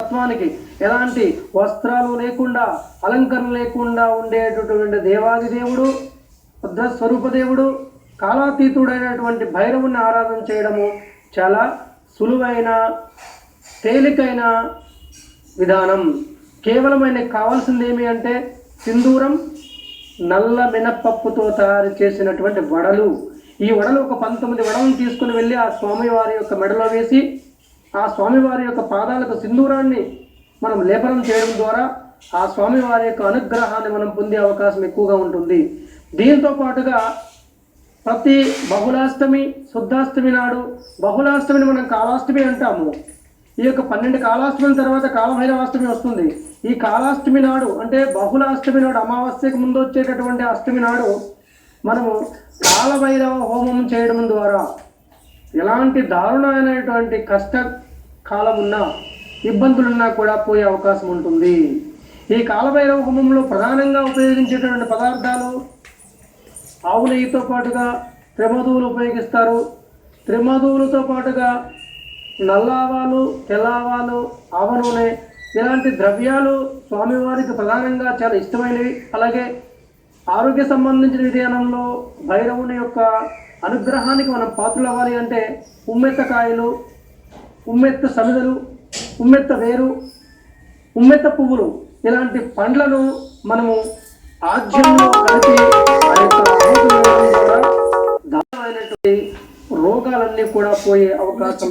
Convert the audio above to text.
తత్వానికి ఎలాంటి వస్త్రాలు లేకుండా అలంకరణ లేకుండా ఉండేటటువంటి దేవాది దేవుడు రుద్ర స్వరూప దేవుడు కాలాతీతుడైనటువంటి భైరవుని ఆరాధన చేయడము చాలా సులువైన తేలికైన విధానం. కేవలం ఆయనకు కావాల్సింది ఏమి అంటే సింధూరం నల్ల మినపప్పుతో తయారు చేసినటువంటి వడలు. ఈ వడలు ఒక పంతొమ్మిది వడలను తీసుకుని వెళ్ళి ఆ స్వామివారి యొక్క మెడలో వేసి ఆ స్వామివారి యొక్క పాదాలకు సింధూరాన్ని మనం లేపనం చేయడం ద్వారా ఆ స్వామివారి యొక్క అనుగ్రహాన్ని మనం పొందే అవకాశం ఎక్కువగా ఉంటుంది. దీంతో పాటుగా ప్రతి బహుళాష్టమి శుద్ధాష్టమి నాడు బహుళాష్టమిని మనం కాలాష్టమి అంటాము. ఈ యొక్క పన్నెండు కాలాష్టమి తర్వాత కాలభైరవాష్టమి వస్తుంది. ఈ కాలాష్టమి నాడు అంటే బహుళాష్టమి నాడు అమావాస్యకు ముందు వచ్చేటటువంటి అష్టమి నాడు మనము కాలభైరవ హోమం చేయడం ద్వారా ఎలాంటి దారుణమైనటువంటి కష్ట కాలం ఉన్నా ఇబ్బందులున్నా కూడా పోయే అవకాశం ఉంటుంది. ఈ కాలభైరవ హోమంలో ప్రధానంగా ఉపయోగించేటువంటి పదార్థాలు ఆవు నెయ్యితో పాటుగా త్రిమధువులు ఉపయోగిస్తారు. త్రిమధువులతో పాటుగా నల్లావాలు తెల్లావాలు ఆవ నూనె ఇలాంటి ద్రవ్యాలు స్వామివారికి ప్రధానంగా చాలా ఇష్టమైనవి. అలాగే ఆరోగ్య సంబంధించిన విధానంలో భైరవుని యొక్క అనుగ్రహానికి మనం పాత్రలు అవ్వాలి అంటే ఉమ్మెత్త కాయలు ఉమ్మెత్త సమిదలు ఉమ్మెత్త వేరు ఉమ్మెత్త పువ్వులు. ఇలాంటి పండ్లను మనము ఆద్యంలో కలిపి రోగాలన్నీ కూడా పోయే అవకాశం